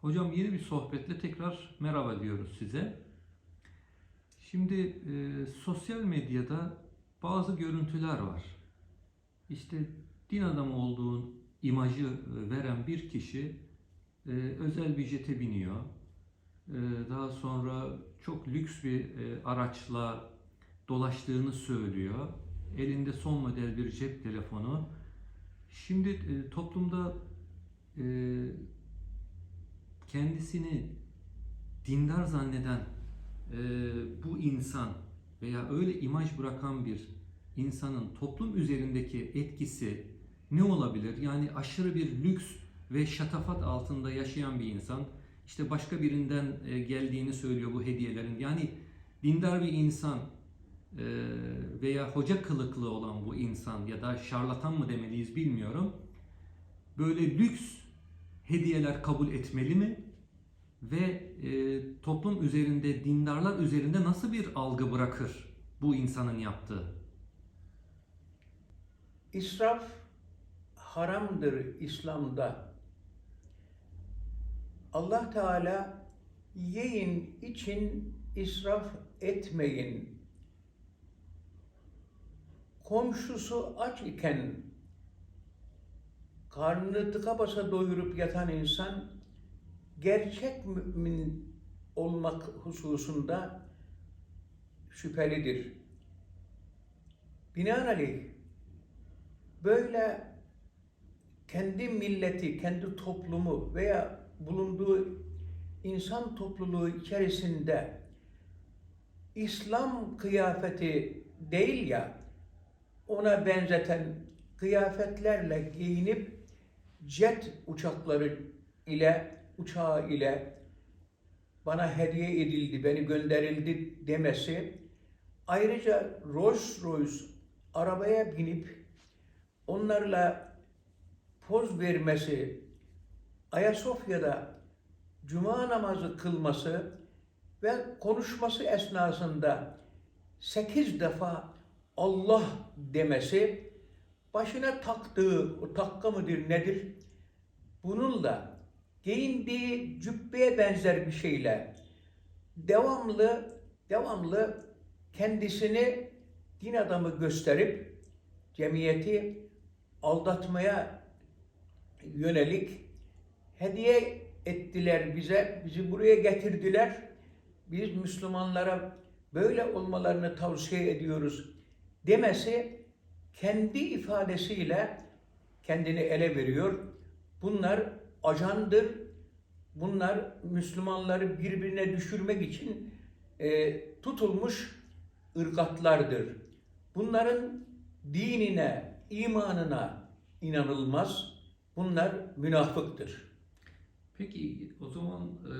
Hocam yeni bir sohbetle tekrar merhaba diyoruz size. Şimdi e, sosyal medyada bazı görüntüler var. İşte din adamı olduğun imajı e, veren bir kişi e, özel bir jete biniyor. E, daha sonra çok lüks bir e, araçla dolaştığını söylüyor. Elinde son model bir cep telefonu. Şimdi e, toplumda e, kendisini dindar zanneden e, bu insan veya öyle imaj bırakan bir insanın toplum üzerindeki etkisi ne olabilir? Yani aşırı bir lüks ve şatafat altında yaşayan bir insan işte başka birinden e, geldiğini söylüyor bu hediyelerin. Yani dindar bir insan e, veya hoca kılıklı olan bu insan ya da şarlatan mı demeliyiz bilmiyorum. Böyle lüks hediyeler kabul etmeli mi? Ve e, toplum üzerinde, dindarlar üzerinde nasıl bir algı bırakır bu insanın yaptığı? İsraf haramdır İslam'da. Allah Teala yiyin için israf etmeyin. Komşusu aç iken karnını tıka basa doyurup yatan insan gerçek mümin olmak hususunda şüphelidir. Binaenaleyh böyle kendi milleti, kendi toplumu veya bulunduğu insan topluluğu içerisinde İslam kıyafeti değil ya ona benzeten kıyafetlerle giyinip jet uçakları ile uçağı ile bana hediye edildi, beni gönderildi demesi ayrıca Rolls Royce arabaya binip onlarla poz vermesi, Ayasofya'da cuma namazı kılması ve konuşması esnasında sekiz defa Allah demesi başına taktığı, o takka mıdır nedir? Bununla giyindiği cübbeye benzer bir şeyle devamlı devamlı kendisini din adamı gösterip cemiyeti aldatmaya yönelik hediye ettiler bize, bizi buraya getirdiler. Biz Müslümanlara böyle olmalarını tavsiye ediyoruz demesi kendi ifadesiyle kendini ele veriyor. Bunlar ajandır. Bunlar Müslümanları birbirine düşürmek için e, tutulmuş ırgatlardır. Bunların dinine, imanına inanılmaz. Bunlar münafıktır. Peki o zaman e,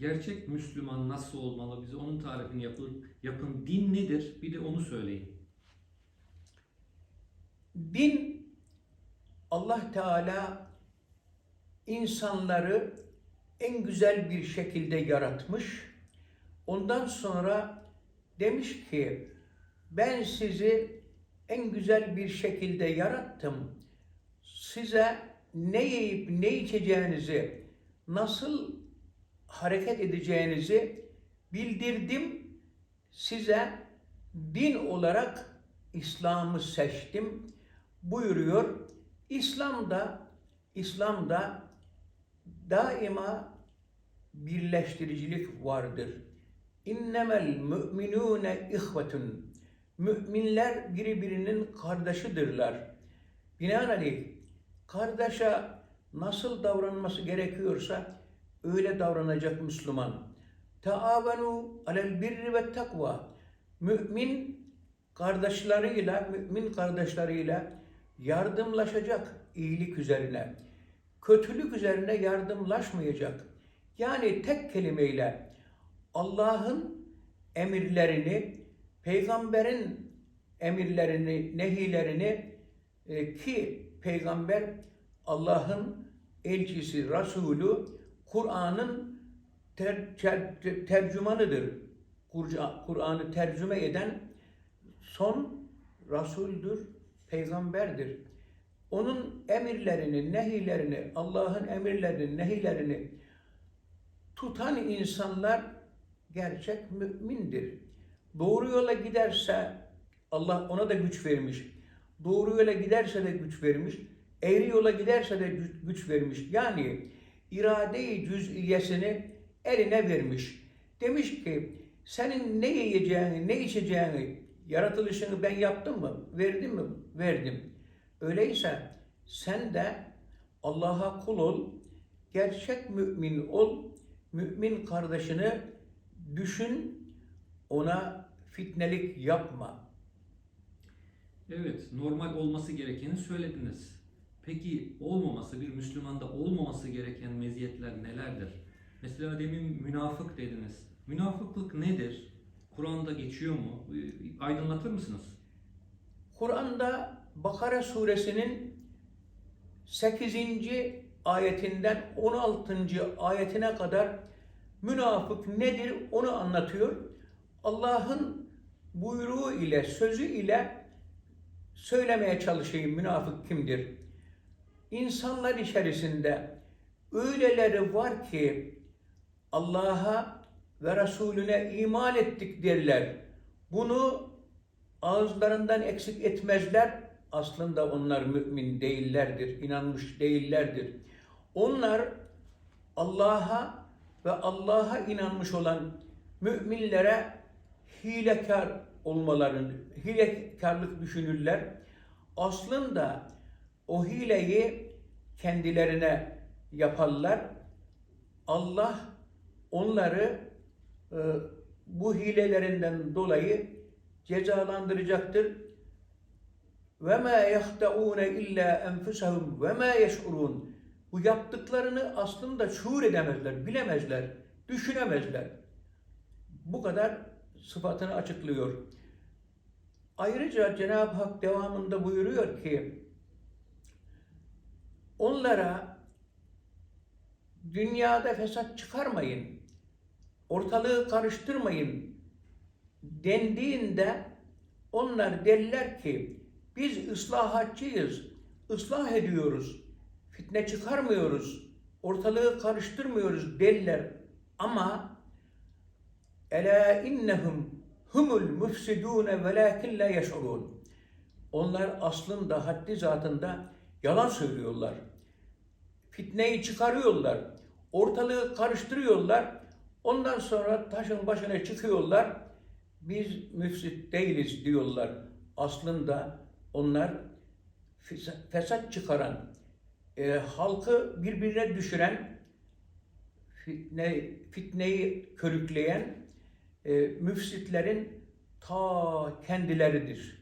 gerçek Müslüman nasıl olmalı? Bize onun tarifini yapın. Yapın. Din nedir? Bir de onu söyleyin. Din Allah Teala insanları en güzel bir şekilde yaratmış. Ondan sonra demiş ki ben sizi en güzel bir şekilde yarattım. Size ne yiyip ne içeceğinizi, nasıl hareket edeceğinizi bildirdim. Size din olarak İslam'ı seçtim buyuruyor. İslam'da İslam'da daima birleştiricilik vardır. İnnemel müminune ihvetun. Müminler birbirinin kardeşidirler. Binaenaleyh kardeşe nasıl davranması gerekiyorsa öyle davranacak Müslüman. Taavenu alel birri ve takva. Mümin kardeşleriyle, mümin kardeşleriyle yardımlaşacak iyilik üzerine. Kötülük üzerine yardımlaşmayacak. Yani tek kelimeyle Allah'ın emirlerini, peygamberin emirlerini, nehilerini e, ki peygamber Allah'ın elçisi, Resulü, Kur'an'ın ter, ter, tercümanıdır. Kur'an'ı tercüme eden son Resul'dür, peygamberdir. Onun emirlerini, nehilerini, Allah'ın emirlerini, nehilerini tutan insanlar gerçek mümindir. Doğru yola giderse Allah ona da güç vermiş. Doğru yola giderse de güç vermiş. Eğri yola giderse de güç- vermiş. Yani irade-i cüz'iyesini eline vermiş. Demiş ki senin ne yiyeceğini, ne içeceğini, yaratılışını ben yaptım mı? Verdim mi? Verdim. Öyleyse sen de Allah'a kul ol, gerçek mümin ol, mümin kardeşini düşün, ona fitnelik yapma. Evet, normal olması gerekeni söylediniz. Peki olmaması, bir Müslümanda olmaması gereken meziyetler nelerdir? Mesela demin münafık dediniz. Münafıklık nedir? Kur'an'da geçiyor mu? Ee, Aydınlatır mısınız? Kur'an'da Bakara suresinin 8. ayetinden 16. ayetine kadar münafık nedir onu anlatıyor. Allah'ın buyruğu ile, sözü ile söylemeye çalışayım münafık kimdir? İnsanlar içerisinde öyleleri var ki Allah'a ve Resulüne iman ettik derler. Bunu ağızlarından eksik etmezler. Aslında onlar mümin değillerdir, inanmış değillerdir. Onlar Allah'a ve Allah'a inanmış olan müminlere hilekar olmalarını, hilekarlık düşünürler. Aslında o hileyi kendilerine yaparlar. Allah onları bu hilelerinden dolayı cezalandıracaktır. Ve ma yahtaun illa enfusahum ve ma yeş'urun. Bu yaptıklarını aslında şuur edemezler, bilemezler, düşünemezler. Bu kadar sıfatını açıklıyor. Ayrıca Cenab-ı Hak devamında buyuruyor ki onlara dünyada fesat çıkarmayın, ortalığı karıştırmayın dendiğinde onlar derler ki biz ıslahatçıyız, ıslah ediyoruz, fitne çıkarmıyoruz, ortalığı karıştırmıyoruz derler ama Ela innehum humul müfsidune velakin la yeş'urun. Onlar aslında haddi zatında yalan söylüyorlar. Fitneyi çıkarıyorlar. Ortalığı karıştırıyorlar. Ondan sonra taşın başına çıkıyorlar. Biz müfsit değiliz diyorlar. Aslında onlar fes- fesat çıkaran, e, halkı birbirine düşüren, fitne, fitneyi körükleyen e, müfsitlerin ta kendileridir.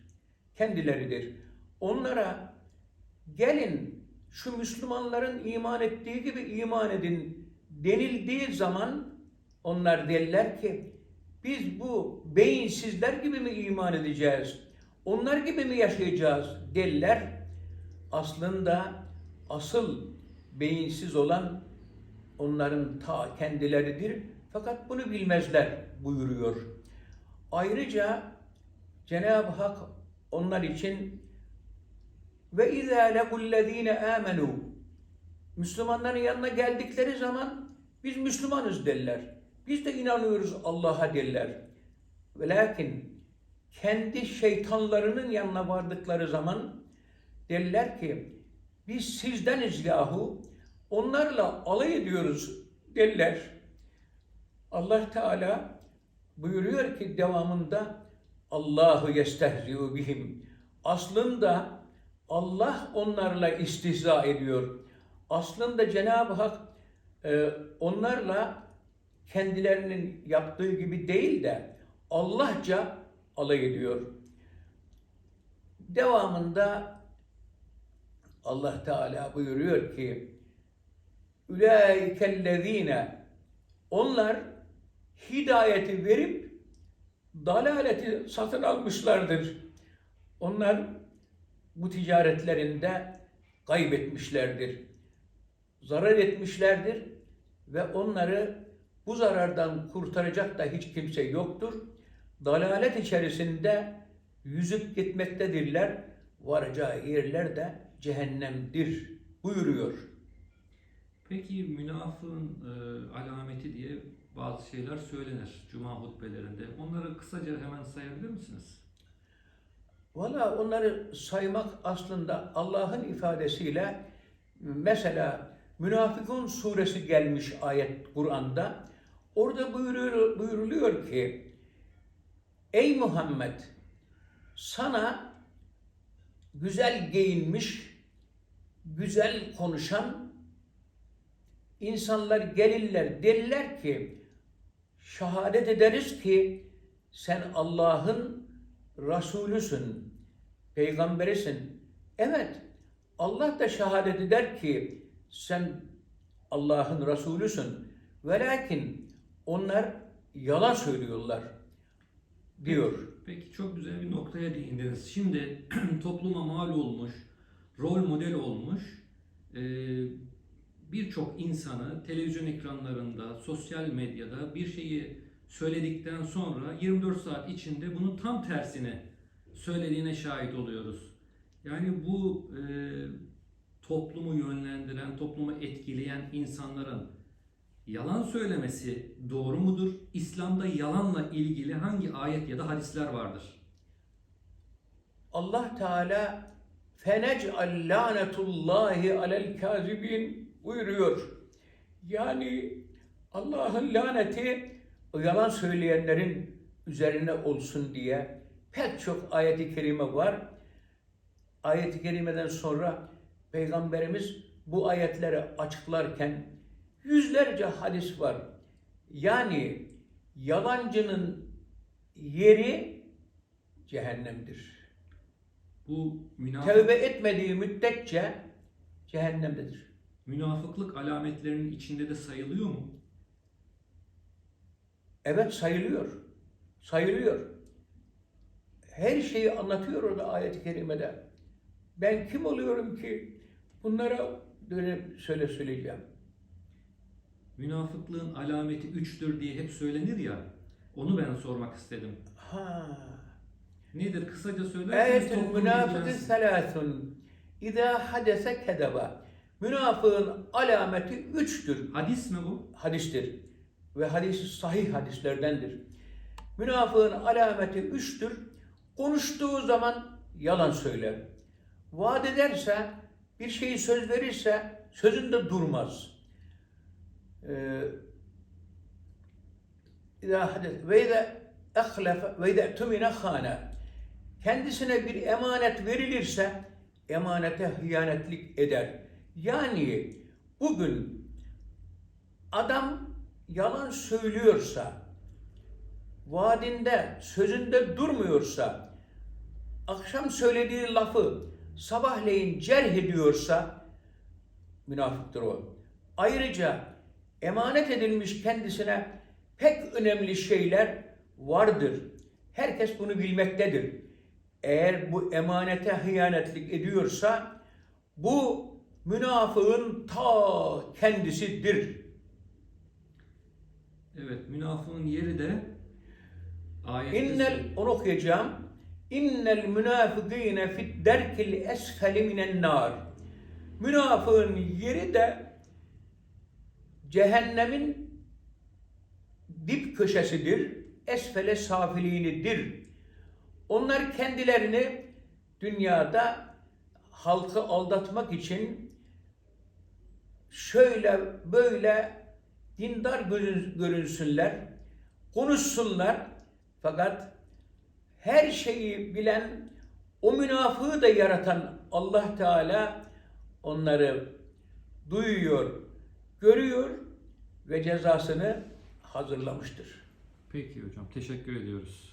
Kendileridir. Onlara gelin şu Müslümanların iman ettiği gibi iman edin denildiği zaman onlar derler ki biz bu beyinsizler gibi mi iman edeceğiz? Onlar gibi mi yaşayacağız derler. Aslında asıl beyinsiz olan onların ta kendileridir. Fakat bunu bilmezler buyuruyor. Ayrıca Cenab-ı Hak onlar için ve izâ legullezîne âmenû Müslümanların yanına geldikleri zaman biz Müslümanız derler. Biz de inanıyoruz Allah'a derler. Lakin kendi şeytanlarının yanına vardıkları zaman derler ki biz sizdeniz yahu onlarla alay ediyoruz derler. Allah Teala buyuruyor ki devamında Allahu yestehzi'u bihim. Aslında Allah onlarla istihza ediyor. Aslında Cenab-ı Hak e, onlarla kendilerinin yaptığı gibi değil de Allahça alay ediyor. Devamında Allah Teala buyuruyor ki Ülaikellezine onlar hidayeti verip dalaleti satın almışlardır. Onlar bu ticaretlerinde kaybetmişlerdir. Zarar etmişlerdir ve onları bu zarardan kurtaracak da hiç kimse yoktur. Dalalet içerisinde yüzüp gitmektedirler. Varacağı yerler de cehennemdir buyuruyor. Peki münafığın e, alameti diye bazı şeyler söylenir cuma hutbelerinde. Onları kısaca hemen sayabilir misiniz? Valla onları saymak aslında Allah'ın ifadesiyle mesela Münafıkun suresi gelmiş ayet Kur'an'da. Orada buyuruyor, buyuruluyor ki Ey Muhammed sana güzel giyinmiş, güzel konuşan insanlar gelirler derler ki şehadet ederiz ki sen Allah'ın Resulüsün, peygamberisin. Evet, Allah da şehadet eder ki sen Allah'ın Resulüsün. Ve lakin onlar yalan söylüyorlar diyor. Peki çok güzel bir noktaya değindiniz. Şimdi topluma mal olmuş, rol model olmuş e, birçok insanı televizyon ekranlarında, sosyal medyada bir şeyi söyledikten sonra 24 saat içinde bunun tam tersini söylediğine şahit oluyoruz. Yani bu e, toplumu yönlendiren, toplumu etkileyen insanların yalan söylemesi doğru mudur? İslam'da yalanla ilgili hangi ayet ya da hadisler vardır? Allah Teala fenec'al lanetullahi alel kazibin buyuruyor. Yani Allah'ın laneti yalan söyleyenlerin üzerine olsun diye pek çok ayeti kerime var. Ayet-i kerimeden sonra Peygamberimiz bu ayetleri açıklarken yüzlerce hadis var. Yani yalancının yeri cehennemdir. Bu münafık, Tevbe etmediği müddetçe cehennemdedir. münafıklık alametlerinin içinde de sayılıyor mu? Evet sayılıyor. Sayılıyor. Her şeyi anlatıyor orada ayet-i kerimede. Ben kim oluyorum ki bunlara dönüp söyle söyleyeceğim. Münafıklığın alameti üçtür diye hep söylenir ya. Onu ben sormak istedim. Ha. Nedir? Kısaca söylerseniz toplum münafıkı selâsun. İzâ hadese kedeba. Münafığın alameti üçtür. Hadis mi bu? hadistir. Ve hadisi sahih hadislerdendir. Münafığın alameti üçtür. Konuştuğu zaman yalan söyler. Vaat ederse, bir şeyi söz verirse sözünde durmaz. Ee, İzâ ve izâ ehlefe ve izâ tümine khâne. Kendisine bir emanet verilirse emanete hıyanetlik eder. Yani bugün adam yalan söylüyorsa, vaadinde, sözünde durmuyorsa, akşam söylediği lafı sabahleyin cerh ediyorsa münafıktır o. Ayrıca emanet edilmiş kendisine pek önemli şeyler vardır. Herkes bunu bilmektedir. Eğer bu emanete hıyanetlik ediyorsa bu münafığın ta kendisidir. Evet, münafığın yeri de ayette İnnel onu okuyacağım. İnnel münafıkîne fid derkil esfeli minen nar. Münafığın yeri de cehennemin dip köşesidir. Esfele safiliğidir. Onlar kendilerini dünyada halkı aldatmak için şöyle böyle dindar görün- görünsünler, konuşsunlar fakat her şeyi bilen o münafığı da yaratan Allah Teala onları duyuyor, görüyor ve cezasını hazırlamıştır. Peki hocam, teşekkür ediyoruz.